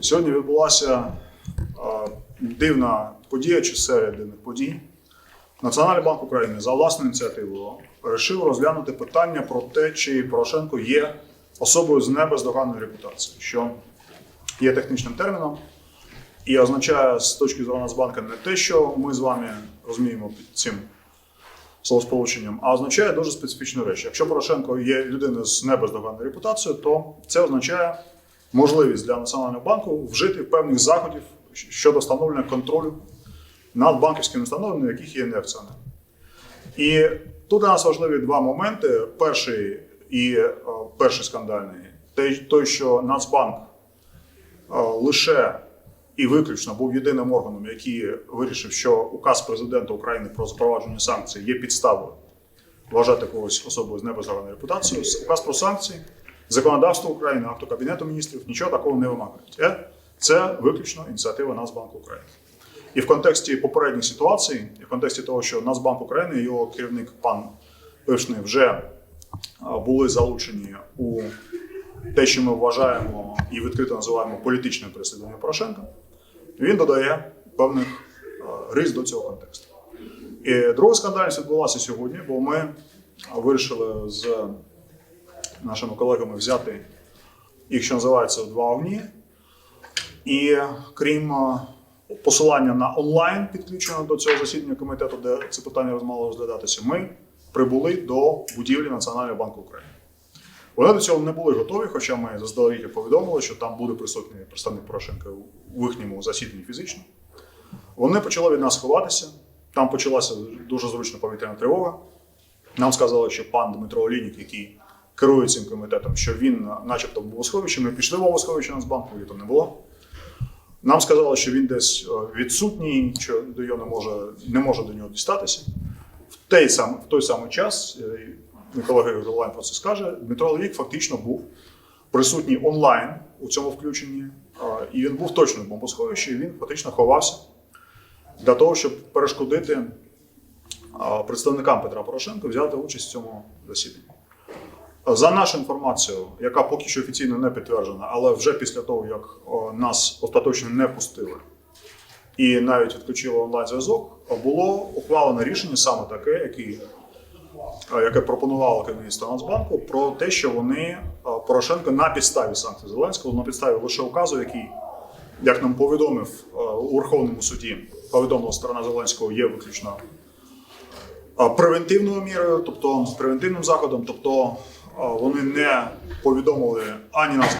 Сьогодні відбулася е, дивна подія чи серія дивних подій. Національний банк України за власною ініціативою вирішив розглянути питання про те, чи Порошенко є особою з небездоганною репутацією, що є технічним терміном і означає з точки зору Нацбанка не те, що ми з вами розуміємо під цим словосполученням, а означає дуже специфічну річ. Якщо Порошенко є людиною з небездоганною репутацією, то це означає можливість для Національного банку вжити певних заходів щодо встановлення контролю над банківськими установами, яких є неакціонер. І тут для нас важливі два моменти. Перший і е, перший скандальний той, що Нацбанк е, лише і виключно був єдиним органом, який вирішив, що указ президента України про запровадження санкцій є підставою вважати когось особою з небезгарною репутацією. Указ про санкції, законодавство України, акту Кабінету міністрів нічого такого не вимагає. Це, це виключно ініціатива Нацбанку України. І в контексті попередніх ситуацій, і в контексті того, що Нацбанк України і його керівник пан Пишний вже були залучені у те, що ми вважаємо і відкрито називаємо політичним переслідуванням Порошенка, він додає певних рис до цього контексту. І друга скандальність відбулася сьогодні, бо ми вирішили з нашими колегами взяти їх, що називається, в два огні. І крім посилання на онлайн підключення до цього засідання комітету, де це питання мало розглядатися, ми прибули до будівлі Національного банку України. Вони до цього не були готові, хоча ми заздалегідь повідомили, що там буде присутній представник Порошенка у їхньому засіданні фізично. Вони почали від нас ховатися. Там почалася дуже зручна повітряна тривога. Нам сказали, що пан Дмитро Олійник, який керує цим комітетом, що він, начебто, в Богосховищі. Ми пішли в Богосховище Нацбанку, його там не було. Нам сказали, що він десь е, відсутній, що до його не може, не може до нього дістатися. В той, сам, в той самий час, е, колега онлайн про це скаже, Дмитро Олійник фактично був присутній онлайн у цьому включенні, е, і він був точно в бомбосховищі, і він фактично ховався для того, щоб перешкодити представникам Петра Порошенка взяти участь в цьому засіданні. За нашу інформацію, яка поки що офіційно не підтверджена, але вже після того, як нас остаточно не пустили і навіть відключили онлайн-зв'язок, було ухвалено рішення саме таке, яке, яке пропонувало керівництво Нацбанку, про те, що вони Порошенко на підставі санкцій Зеленського, на підставі лише указу, який як нам повідомив е, у Верховному суді, повідомила сторона Зеленського, є виключно е, превентивною мірою, тобто превентивним заходом, тобто е, вони не повідомили ані нас.